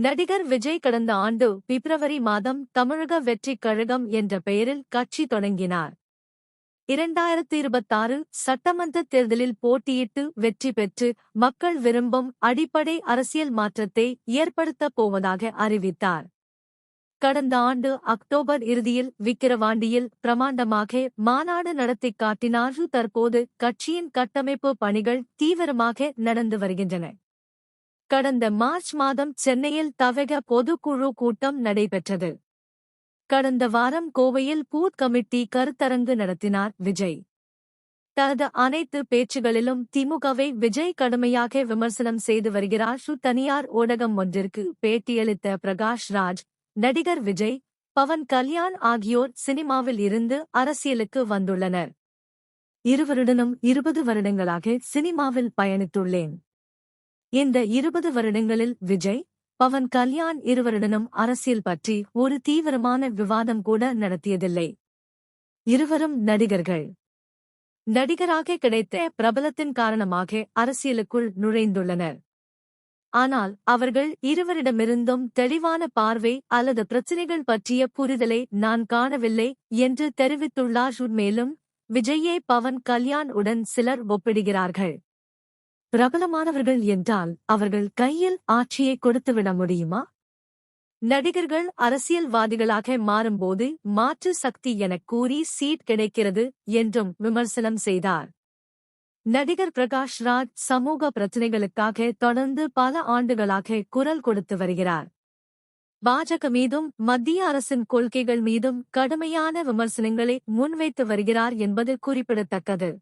நடிகர் விஜய் கடந்த ஆண்டு பிப்ரவரி மாதம் தமிழக வெற்றிக் கழகம் என்ற பெயரில் கட்சி தொடங்கினார். இரண்டாயிரத்து இருபத்தாறு சட்டமன்ற தேர்தலில் போட்டியிட்டு வெற்றி பெற்று மக்கள் விரும்பும் அடிப்படை அரசியல் மாற்றத்தை ஏற்படுத்தப் போவதாக அறிவித்தார். கடந்த ஆண்டு அக்டோபர் இறுதியில் விக்கிரவாண்டியில் பிரமாண்டமாக மாநாடு நடத்திக் காட்டினார். தற்போது கட்சியின் கட்டமைப்பு பணிகள் தீவிரமாக நடந்து வருகின்றன. கடந்த மார்ச் மாதம் சென்னையில் தவக பொதுக்குழு கூட்டம் நடைபெற்றது. கடந்த வாரம் கோவையில் பூத் கமிட்டி கருத்தரங்கு நடத்தினார் விஜய். தனது அனைத்து பேச்சுகளிலும் திமுகவை விஜய் கடுமையாக விமர்சனம் செய்து வருகிறார் தனியார் ஊடகம் ஒன்றிற்கு பேட்டியளித்த பிரகாஷ் ராஜ் நடிகர் விஜய் பவன் கல்யாண் ஆகியோர் சினிமாவில் இருந்து அரசியலுக்கு வந்துள்ளனர். இருவருடனும் இருபது வருடங்களாக சினிமாவில் பயணித்துள்ளேன். இந்த இருபது வருடங்களில் விஜய் பவன் கல்யாண் இருவருடனும் அரசியல் பற்றி ஒரு தீவிரமான விவாதம் கூட நடத்தியதில்லை. இருவரும் நடிகர்கள். நடிகராக கிடைத்த பிரபலத்தின் காரணமாக அரசியலுக்குள் நுழைந்துள்ளனர். ஆனால் அவர்கள் இருவரிடமிருந்தும் தெளிவான பார்வை அல்லது பிரச்சினைகள் பற்றிய புரிதலை நான் காணவில்லை என்று தெரிவித்துள்ளார். மேலும் விஜயே பவன் கல்யாண் உடன் சிலர் ஒப்பிடுகிறார்கள். பிரபலமானவர்கள் என்றால் அவர்கள் கையில் ஆட்சியை கொடுத்துவிட முடியுமா? நடிகர்கள் அரசியல்வாதிகளாக மாறும்போது மாற்று சக்தி எனக் கூறி சீட் கிடைக்கிறது என்றும் விமர்சனம் செய்தார். நடிகர் பிரகாஷ் ராஜ் சமூக பிரச்சினைகளுக்காக தொடர்ந்து பல ஆண்டுகளாக குரல் கொடுத்து வருகிறார். பாஜக மீதும் மத்திய அரசின் கொள்கைகள் மீதும் கடுமையான விமர்சனங்களை முன்வைத்து வருகிறார் என்பது குறிப்பிடத்தக்கது.